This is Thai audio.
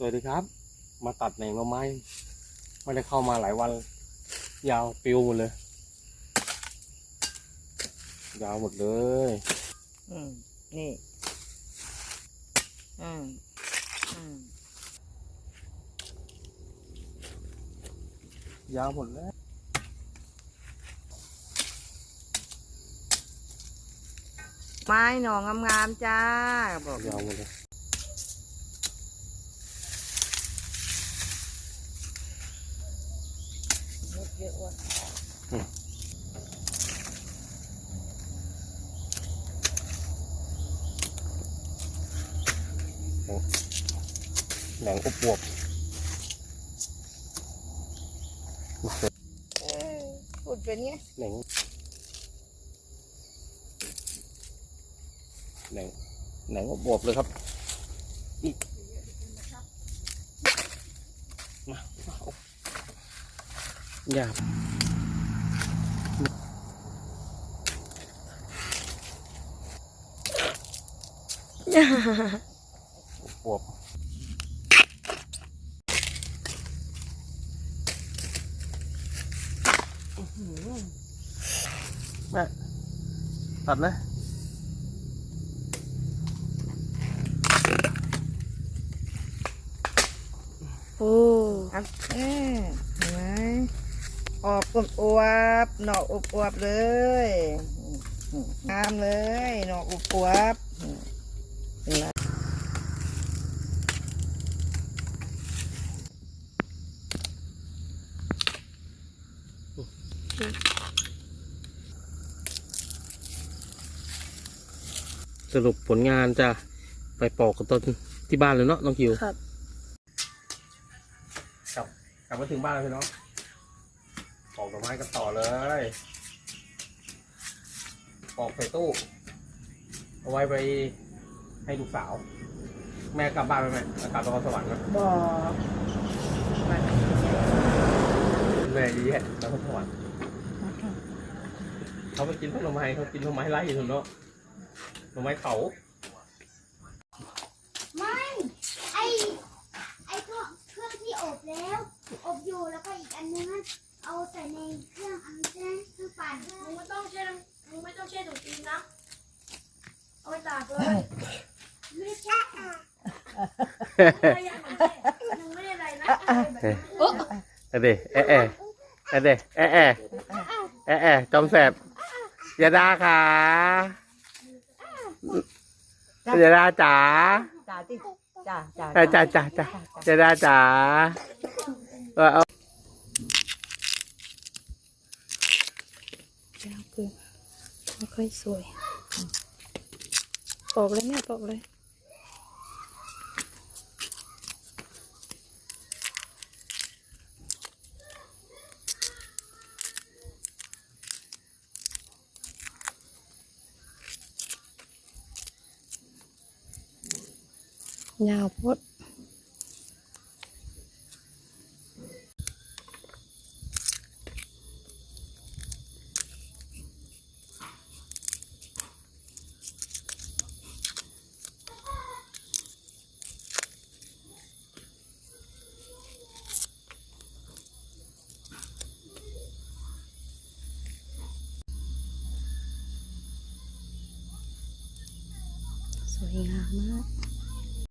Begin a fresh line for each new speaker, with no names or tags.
สวัสดีครับ มาตัดแหน่งหน่อไม้ไม่ได้เข้ามาหลายวัน ยาวปิวหมดเลย ยาวหมดเลย
อืมนี่ อืมอืม
ยาวหมดแล้ว
ไม้หนองงามๆจ้าบอก
ยาวหมดเลย
เยอะว่ะ
แหน่งอบอวบ
เออพูดเป็นไง
แหน่งแหน่งแหน่งอบอวบเลยครับอีกมามาเอา อย่าอวบแม่ตัดเลย
โอ้อันเออเห็นไหมออกกลมอวบหนอกอวบอวบๆเลยอืมงามเลยหนอกอวบอวบอืมเห็นไหม
สรุปผลงานจะไปปอกกันตอนที่บ้านเลยเนาะน้องคิว
ครับ
กลับกลับมาถึงบ้านแล้วพี่น้อง ปอกดอกไม้กันต่อเลยปอกใส่ตู้ เอาไว้ไปให้ลูกสาว แม่กลับบ้านไปไหมกลับนครสวรรค์นะ
บอก
แม่ดีแฮะนครสวรรค์เขาไปกินผลไม้เขากินผลไม้ไร่อยู่เนาะผลไม้เขา
ไม่ไอไอพวกเครื่องที่อบแล้ว อบอยู่แล้วก็อีกอันนึงอะเอาใส่ในเครื่องอันนี้ใช่ไหมเครื่องปั่น
มึงไม่ต้องแช่น้ำมึงไม่ต้องแช่ถุงจีนนะ เอเลย
ไม่ใช่
ไม่อยากแช่มึงไม่ได้อะไรนะ
เอะเดเอะเอเอะเดเอเอะเอเอะจอมแสบยาดาค่ะยาดาจ๋า
จ้าที่จ้า
จ้าจ้าจ้าจ้าจ้าจ้าจ๋าเออเอา
ยาวเกินไม่ค่อยสวย ปอกเลยแม่ปอกเลยยาวโพด สวยงามมาก